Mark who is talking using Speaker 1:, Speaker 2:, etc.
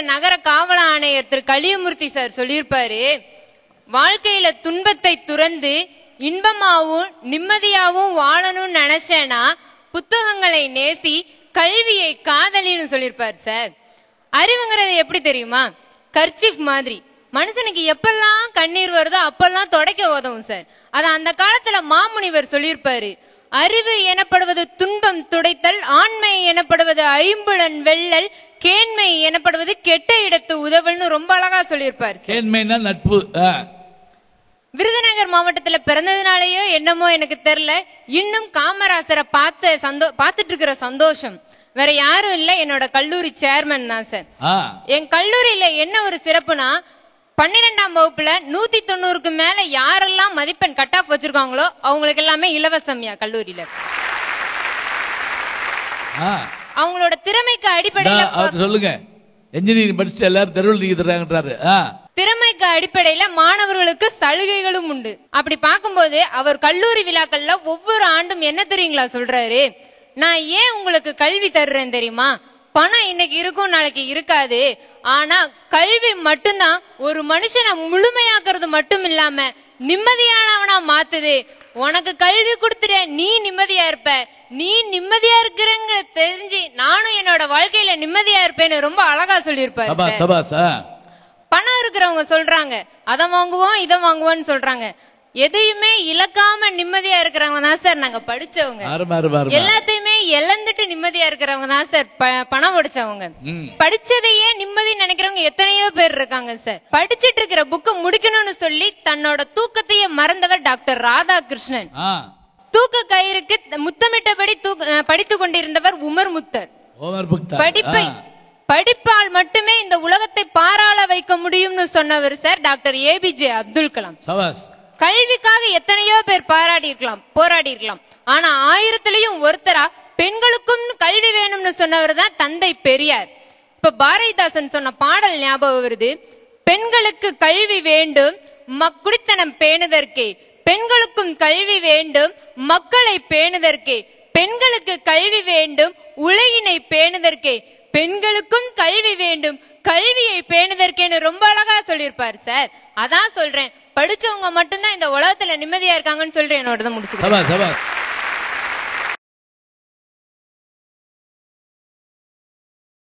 Speaker 1: நகர காவல் ஆணையர் திரு கலியமூர்த்தி சார் சொல்லியிருப்பாரு வாழ்க்கையில துன்பத்தை துறந்து இன்பமாவும் நிம்மதியாவும் வாழணும்னு நினைச்சேனா புத்தகங்களை நேசி கல்வியை காதலின்னு சொல்லியிருப்பார் சார். அறிவுங்கிறது எப்படி தெரியுமா? கர்ச்சிஃப் மாதிரி. மனுஷனுக்கு எப்பெல்லாம் கண்ணீர் வருதோ அப்பெல்லாம் தொடக்க உதவும் சார். அத அந்த காலத்துல மாமுனிவர் சொல்லியிருப்பாரு அறிவு எனப்படுவது துன்பம் துடைத்தல் ஆண்மை எனப்படுவது ஐம்புலன் வெள்ளல் கேண்மை எனப்படுவது கெட்ட இடத்து உதவல்னு ரொம்ப அழகா சொல்லியிருப்பாரு
Speaker 2: நட்பு.
Speaker 1: விருதுநகர் மாவட்டத்துல பிறந்ததுனாலயோ என்னமோ எனக்கு தெரியல இன்னும் காமராசரை பார்த்த சந்தோ பார்த்துட்டு இருக்கிற சந்தோஷம் வேற யாரும் இல்ல என்னோட கல்லூரி சேர்மன் தான் சார். என் கல்லூரியில என்ன ஒரு சிறப்புனா பன்னிரெண்டாம் வகுப்புல நூத்தி தொண்ணூறுக்கு மேல யாரெல்லாம் மதிப்பெண் கட் ஆஃப் வச்சிருக்காங்களோ அவங்களுக்கு எல்லாமே இலவசம்யா கல்லூரியில. அவங்களோட திறமைக்கு அடிப்படையில
Speaker 2: சொல்லுங்க. என்ஜினியரிங் படிச்சு எல்லாரும் தெருவில் நீங்க தர்றாங்கன்றாரு.
Speaker 1: திறமைக்கு அடிப்படையில மாணவர்களுக்கு சலுகைகளும் உண்டு. அப்படி பார்க்கும்போது அவர் கல்லூரி விழாக்கள்ல ஒவ்வொரு ஆண்டும் என்ன தெரியுங்களா சொல்றாரு? நான் ஏன் உங்களுக்கு கல்வி தர்றேன் தெரியுமா? பணம் இன்னைக்கு இருக்கும் நாளைக்கு இருக்காது. ஆனா கல்வி மட்டும்தான் ஒரு மனுஷனை முழுமையாக்குறது மட்டும் இல்லாம நிம்மதியானவனா மாத்துது. உனக்கு கல்வி கொடுத்துட்டேன் நீ நிம்மதியா இருப்ப. நீ நிம்மதியா இருக்கிறங்க தெரிஞ்சு நானும் என்னோட வாழ்க்கையில நிம்மதியா இருப்பேன்னு ரொம்ப அழகா சொல்லியிருப்பாரு. பணம் இருக்கிறவங்க சொல்றாங்க. அதை வாங்குவோம் இதை வாங்குவோம்னு சொல்றாங்க. எதையுமே இழக்காம நிம்மதியா இருக்கிறவங்க தான் சார் நாங்க படிச்சவங்க. எல்லாத்தையுமே இழந்துட்டு நிம்மதியா இருக்கிறவங்க தான் சார் பணம் படிச்சவங்க
Speaker 2: ம்.
Speaker 1: படிச்சதையே நிம்மதி நினைக்கிறவங்க எத்தனையோ பேர் இருக்காங்க சார். படிச்சிட்டு இருக்கிற புக்க முடிக்கணும்னு சொல்லி தன்னோட தூக்கத்தையே மறந்தவர் டாக்டர் ராதாகிருஷ்ணன். தூக்க கயிறுக்கு முத்தமிட்டபடி படித்துக் கொண்டிருந்தவர் உமர் முத்தர் படிப்பை. படிப்பால் மட்டுமே இந்த உலகத்தை பாராள வைக்க முடியும்னு சொன்னவர் sir doctor APJ Abdul Kalam. கல்விக்காக எத்தனையோ பேர் பாராடி இருக்கலாம் போராடி இருக்கலாம் ஆனா ஆயிரத்திலையும் ஒருத்தரா பெண்களுக்கும் கல்வி வேணும்னு சொன்னவர் தான் தந்தை பெரியார். இப்ப பாரதிதாசன் சொன்ன பாடல் ஞாபகம் வருது பெண்களுக்கு கல்வி வேண்டும் மக்குடித்தனம் பேணுதற்கே. பெண்களுக்கும் கல்வி வேண்டும் மக்களை பேணுதற்கே. பெண்களுக்கு கல்வி வேண்டும் உலகினை பேணுதற்கே. பெண்களுக்கும் கல்வி வேண்டும் கல்வியை பேணுதற்கேன்னு ரொம்ப அழகா சொல்லியிருப்பார் சார். அதான் சொல்றேன் படிச்சவங்க மட்டும்தான் இந்த உலகத்துல நிம்மதியா இருக்காங்கன்னு சொல்றேன் என்னோட
Speaker 2: முடிச்சு